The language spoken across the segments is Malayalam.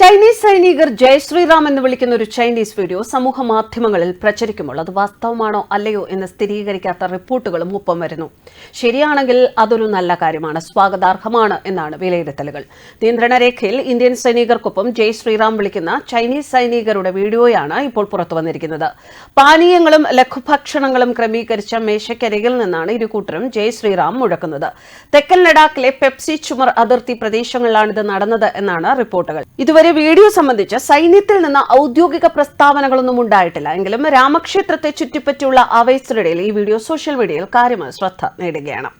ചൈനീസ് സൈനികർ ജയ് ശ്രീറാം എന്ന് വിളിക്കുന്ന ഒരു ചൈനീസ് വീഡിയോ സമൂഹ മാധ്യമങ്ങളിൽ പ്രചരിക്കുമ്പോൾ അത് വാസ്തവമാണോ അല്ലയോ എന്ന് സ്ഥിരീകരിക്കാത്ത റിപ്പോർട്ടുകളും ഒപ്പം വരുന്നു. ശരിയാണെങ്കിൽ അതൊരു നല്ല കാര്യമാണ് സ്വാഗതാർഹമാണ് എന്നാണ് വിലയിരുത്തലുകൾ. നിയന്ത്രണ രേഖയിൽ ഇന്ത്യൻ സൈനികർക്കൊപ്പം ജയ് ശ്രീറാം വിളിക്കുന്ന ചൈനീസ് സൈനികരുടെ വീഡിയോയാണ് ഇപ്പോൾ പുറത്തു വന്നിരിക്കുന്നത്. പാനീയങ്ങളും ലഘുഭക്ഷണങ്ങളും ക്രമീകരിച്ച മേശയ്ക്കരികിൽ നിന്നാണ് ഇരുകൂട്ടരും ജയ് ശ്രീറാം മുഴക്കുന്നത്. തെക്കൻ ലഡാക്കിലെ പെപ്സി ചുമർ അതിർത്തി പ്രദേശങ്ങളിലാണിത് നടന്നത് എന്നാണ് റിപ്പോർട്ടുകൾ. ഇതുവരെ വീഡിയോ സംബന്ധിച്ച് സൈന്യത്തിൽ നിന്ന് ഔദ്യോഗിക പ്രസ്താവനകളൊന്നും ഉണ്ടായിട്ടില്ല. എങ്കിലും രാമക്ഷേത്രത്തെ ചുറ്റിപ്പറ്റിയുള്ള ആവേശത്തിനിടയിൽ ഈ വീഡിയോ സോഷ്യൽ മീഡിയയിൽ കാര്യമായ ശ്രദ്ധ നേടുകയാണ്.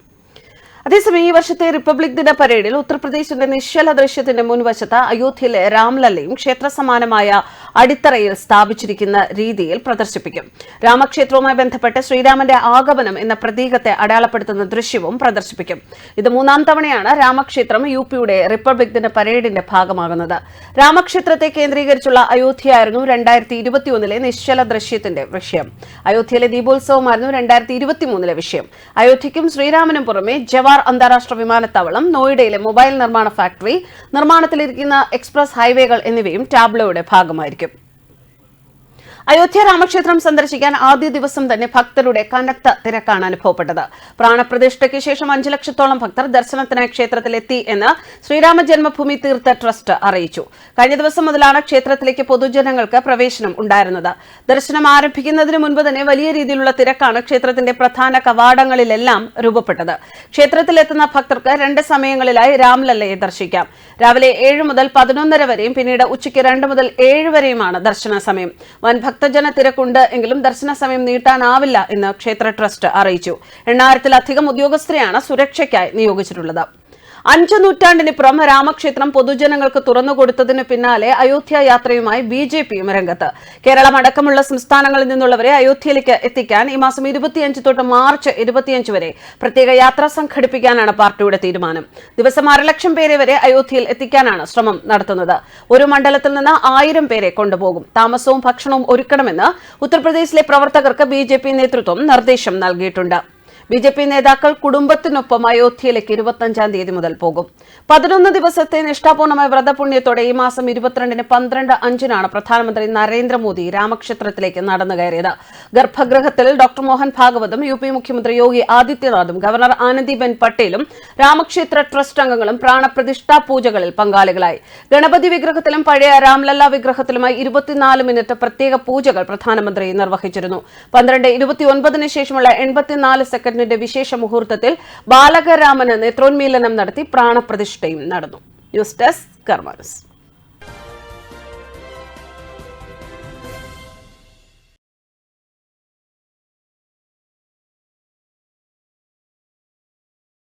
അതേസമയം ഈ വർഷത്തെ റിപ്പബ്ലിക് ദിന പരേഡിൽ ഉത്തർപ്രദേശിന്റെ നിശ്ചല ദൃശ്യത്തിന്റെ മുൻവശത്ത് അയോധ്യയിലെ രാംലല്ലയും ക്ഷേത്ര സമാനമായ അടിത്തറയിൽ സ്ഥാപിച്ചിരിക്കുന്ന രീതിയിൽ പ്രദർശിപ്പിക്കും. രാമക്ഷേത്രവുമായി ബന്ധപ്പെട്ട് ശ്രീരാമന്റെ ആഗമനം എന്ന പ്രതീകത്തെ അടയാളപ്പെടുത്തുന്ന ദൃശ്യവും പ്രദർശിപ്പിക്കും. ഇത് മൂന്നാം തവണയാണ് രാമക്ഷേത്രം യു പിയുടെ റിപ്പബ്ലിക് ദിന പരേഡിന്റെ ഭാഗമാകുന്നത്. രാമക്ഷേത്രത്തെ കേന്ദ്രീകരിച്ചുള്ള അയോധ്യയായിരുന്നു രണ്ടായിരത്തി ഇരുപത്തിയൊന്നിലെ നിശ്ചല ദൃശ്യത്തിന്റെ വിഷയം. അയോധ്യയിലെ ദീപോത്സവമായിരുന്നു രണ്ടായിരത്തി ഇരുപത്തിമൂന്നിലെ വിഷയം. അയോധ്യയ്ക്കും ശ്രീരാമനും പുറമെ ജവാർ അന്താരാഷ്ട്ര വിമാനത്താവളം നോയിഡയിലെ മൊബൈൽ നിർമ്മാണ ഫാക്ടറി നിർമ്മാണത്തിലിരിക്കുന്ന എക്സ്പ്രസ് ഹൈവേകൾ എന്നിവയും ടാബ്ലോയുടെ ഭാഗമായിരിക്കും. അയോധ്യ രാമക്ഷേത്രം സന്ദർശിക്കാൻ ആദ്യ ദിവസം തന്നെ ഭക്തരുടെ കനത്ത തിരക്കാണ് അനുഭവപ്പെട്ടത്. പ്രാണപ്രതിഷ്ഠയ്ക്ക് ശേഷം അഞ്ചു ലക്ഷത്തോളം ഭക്തർ ദർശനത്തിനായി ക്ഷേത്രത്തിലെത്തി എന്ന് ശ്രീരാമ ജന്മഭൂമി തീർത്ഥ ട്രസ്റ്റ് അറിയിച്ചു. കഴിഞ്ഞ ദിവസം മുതലാണ് ക്ഷേത്രത്തിലേക്ക് പൊതുജനങ്ങൾക്ക് പ്രവേശനം ഉണ്ടായിരുന്നത്. ദർശനം ആരംഭിക്കുന്നതിന് മുൻപ് തന്നെ വലിയ രീതിയിലുള്ള തിരക്കാണ് ക്ഷേത്രത്തിന്റെ പ്രധാന കവാടങ്ങളിലെല്ലാം രൂപപ്പെട്ടത്. ക്ഷേത്രത്തിലെത്തുന്ന ഭക്തർക്ക് രണ്ട് സമയങ്ങളിലായി രാംലല്ലയെ ദർശിക്കാം. രാവിലെ ഏഴ് മുതൽ പതിനൊന്നര വരെയും പിന്നീട് ഉച്ചയ്ക്ക് രണ്ട് മുതൽ ഏഴ് വരെയുമാണ് ദർശന സമയം. വൻ ഭക്തജന തിരക്കുണ്ട് എങ്കിലും ദർശന സമയം നീട്ടാനാവില്ല എന്ന് ക്ഷേത്ര ട്രസ്റ്റ് അറിയിച്ചു. എണ്ണായിരത്തിലധികം ഉദ്യോഗസ്ഥരെയാണ് സുരക്ഷയ്ക്കായി നിയോഗിച്ചിട്ടുള്ളത്. അഞ്ചു നൂറ്റാണ്ടിന് പുറം രാമക്ഷേത്രം പൊതുജനങ്ങൾക്ക് തുറന്നുകൊടുത്തതിന് പിന്നാലെ അയോധ്യ യാത്രയുമായി ബി ജെ പിയും രംഗത്ത്. കേരളം അടക്കമുള്ള സംസ്ഥാനങ്ങളിൽ നിന്നുള്ളവരെ അയോധ്യയിലേക്ക് എത്തിക്കാൻ ഈ മാസം ഇരുപത്തിയഞ്ച് തൊട്ട് മാർച്ച് ഇരുപത്തിയഞ്ച് വരെ പ്രത്യേക യാത്ര സംഘടിപ്പിക്കാനാണ് പാർട്ടിയുടെ തീരുമാനം. ദിവസം അരലക്ഷം പേരെ വരെ അയോധ്യയിൽ എത്തിക്കാനാണ് ശ്രമം നടത്തുന്നത്. ഒരു മണ്ഡലത്തിൽ നിന്ന് ആയിരം പേരെ കൊണ്ടുപോകും. താമസവും ഭക്ഷണവും ഒരുക്കണമെന്ന് ഉത്തർപ്രദേശിലെ പ്രവർത്തകർക്ക് ബി നേതൃത്വം നിർദ്ദേശം നൽകിയിട്ടുണ്ട്. ബി ജെ പി നേതാക്കൾ കുടുംബത്തിനൊപ്പം അയോധ്യയിലേക്ക് ഇരുപത്തഞ്ചാം തീയതി മുതൽ പോകും. പതിനൊന്ന് ദിവസത്തെ നിഷ്ഠാപൂർണമായ വ്രതപുണ്യത്തോടെ ഈ മാസം ഇരുപത്തിരണ്ടിന് പന്ത്രണ്ട് അഞ്ചിനാണ് പ്രധാനമന്ത്രി നരേന്ദ്രമോദി രാമക്ഷേത്രത്തിലേക്ക് നടന്നു കയറിയത്. ഗർഭഗൃഹത്തിൽ ഡോക്ടർ മോഹൻ ഭാഗവതും യു പി മുഖ്യമന്ത്രി യോഗി ആദിത്യനാഥും ഗവർണർ ആനന്ദിബെൻ പട്ടേലും രാമക്ഷേത്ര ട്രസ്റ്റ് അംഗങ്ങളും പ്രാണപ്രതിഷ്ഠാ പൂജകളിൽ പങ്കാളികളായി. ഗണപതി വിഗ്രഹത്തിലും പഴയ രാംലല്ല വിഗ്രഹത്തിലുമായി ഇരുപത്തിനാല് മിനിറ്റ് പ്രത്യേക പൂജകൾ പ്രധാനമന്ത്രി നിർവഹിച്ചിരുന്നു. പന്ത്രണ്ട് ഇരുപത്തിയൊൻപതിന് ശേഷമുള്ള എൺപത്തിനാല് സെക്കൻഡിന്റെ വിശേഷ മുഹൂർത്തത്തിൽ ബാലകരാമന് നേത്രോന്മീലനം നടത്തി പ്രാണപ്രതിഷ്ഠയും നടന്നു. News desk കർമാനസ്